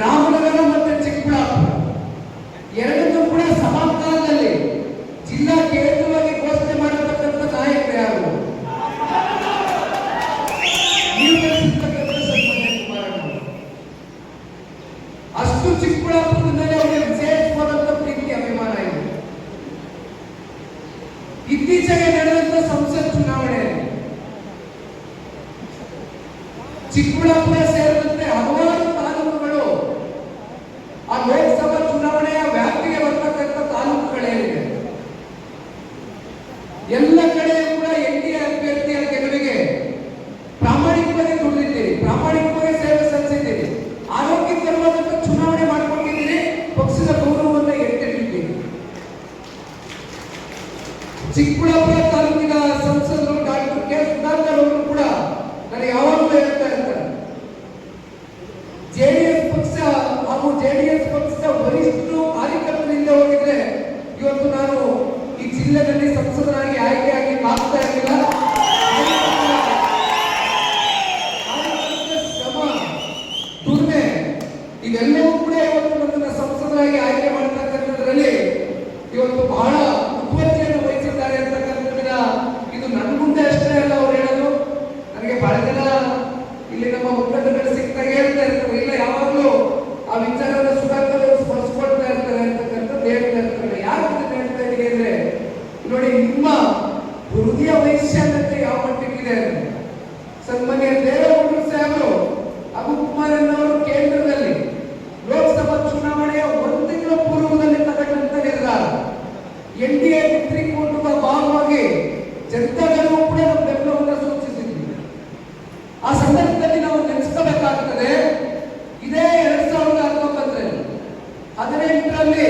ರಾಮನಗರ ಮತ್ತೆ ಚಿಕ್ಕಬಳ್ಳಾಪುರ. ಎರಡನ್ನೂ ಕೂಡ ಸಮಾಧಾನದಲ್ಲಿ ಜಿಲ್ಲಾ ಕೇಂದ್ರವಾಗಿ ಘೋಷಣೆ ಮಾಡತಕ್ಕಂಥ ನಾಯಕರು ಯಾರು? ಅಷ್ಟು ಚಿಕ್ಕಬಳ್ಳಾಪುರದ ಮೇಲೆ ಅವರಿಗೆ ವಿಶೇಷವಾದಂತ ಪ್ರೀತಿ ಅಭಿಮಾನ ಇದೆ. ಇತ್ತೀಚೆಗೆ ನಡೆದಂತ ಸಂಸತ್ ಚುನಾವಣೆ. ಚಿಕ್ಕಬಳ್ಳಾಪುರ ಸೇರಿದಂತೆ ಹಲವಾರು ಚಿಕ್ಕಬಳ್ಳಾಪುರ ತಾಲೂಕಿನ ಸಂಸದರು ಡಾಕ್ಟರ್ ಕೆ ಸುಧಾಕರ್ ಕೂಡ ನನಗೆ ಯಾವಾಗಲೂ ಹೇಳ್ತಾ ಇರ್ತಾರೆ. ಜೆಡಿಎಸ್ ಪಕ್ಷ ಹಾಗೂ ಜೆಡಿಎಸ್ ಪಕ್ಷದ ವರಿಷ್ಠರು ಕಾರ್ಯಕರ್ತರಿಂದ ಹೋಗಿದ್ರೆ ಇವತ್ತು ನಾನು ಈ ಜಿಲ್ಲೆಯಲ್ಲಿ ಸಂಸದರಾಗಿ ಆಯ್ಕೆಯಾಗಿ ಆಗ್ತಾ ಇರಲಿಲ್ಲ ಶ್ರಮ, ದುಡಿಮೆ, ಇವೆಲ್ಲವೂ ಕೂಡ ಇವತ್ತು ನನ್ನನ್ನು ಸಂಸದರಾಗಿ ಆಯ್ಕೆ ಮಾಡತಕ್ಕಂಥದ್ರಲ್ಲಿ ಇವತ್ತು ಬಹಳ ಮುತುವರ್ಜಿಯನ್ನು ವಹಿಸಿದ್ದಾರೆ ಅಂತಕ್ಕಂಥದ್ದನ್ನ ಇದು ನನ್ನ ಮುಂದೆ ಅಷ್ಟೇ ಅಲ್ಲ ಅವ್ರು ಹೇಳೋದು ನನಗೆ ಬಹಳ ಜನ ಇಲ್ಲಿ ನಮ್ಮ ಮುಖಂಡಗಳು ಸಿಕ್ಕಾಗ ಹೇಳ್ತಾ ಇರ್ತಾರೆ ಇಲ್ಲ ಯಾವಾಗಲೂ ಆ ವಿಚಾರದ ಸುಧಾಕರ್ ಅವರು ಸ್ಮರಿಸ್ಕೊಳ್ತಾ ಇರ್ತಾರೆ ಅಂತಕ್ಕಂಥದ್ದು ಹೇಳ್ತಾ ಇರ್ತಾರೆ ಯಾಕೆ ಇದನ್ನ ಹೇಳ್ತಾ ಇದ್ದೀನಿ ಅಂದ್ರೆ ನೋಡಿ ನಿಮ್ಮ ಹೃದಯ ವೈಶಾಲ್ಯತೆ ಯಾವ ಮಟ್ಟಿಗಿದೆ ಸನ್ಮಾನ್ಯ ದೇವೇಗೌಡರು ಸಾಹೇಬರು ಹಾಗೂ ಕುಮಾರಣ್ಣವರು ಕೇಂದ್ರದಲ್ಲಿ ಲೋಕಸಭಾ ಚುನಾವಣೆಯ ಒಂದು ತಿಂಗಳ ಪೂರ್ವದಲ್ಲಿ ತಗೊಂಡಂತ ನಿರ್ಧಾರ ಎನ್ ಡಿ ಎ ಮಿತ್ರಿಕೂಟದ ಭಾಗವಾಗಿ ಜನತಾದಳವು ಕೂಡ ನಮ್ಮ ಬೆಂಬಲವನ್ನು ಸೂಚಿಸಿದ್ವಿ ಆ ಸಂದರ್ಭದಲ್ಲಿ ನಾವು ನೆನೆಸ್ಕೋಬೇಕಾಗ್ತದೆ, ಇದೇ ಎರಡ್ ಸಾವಿರದ ಹತ್ತೊಂಬತ್ತರಲ್ಲಿ. ಹದಿನೆಂಟರಲ್ಲಿ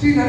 Sí, la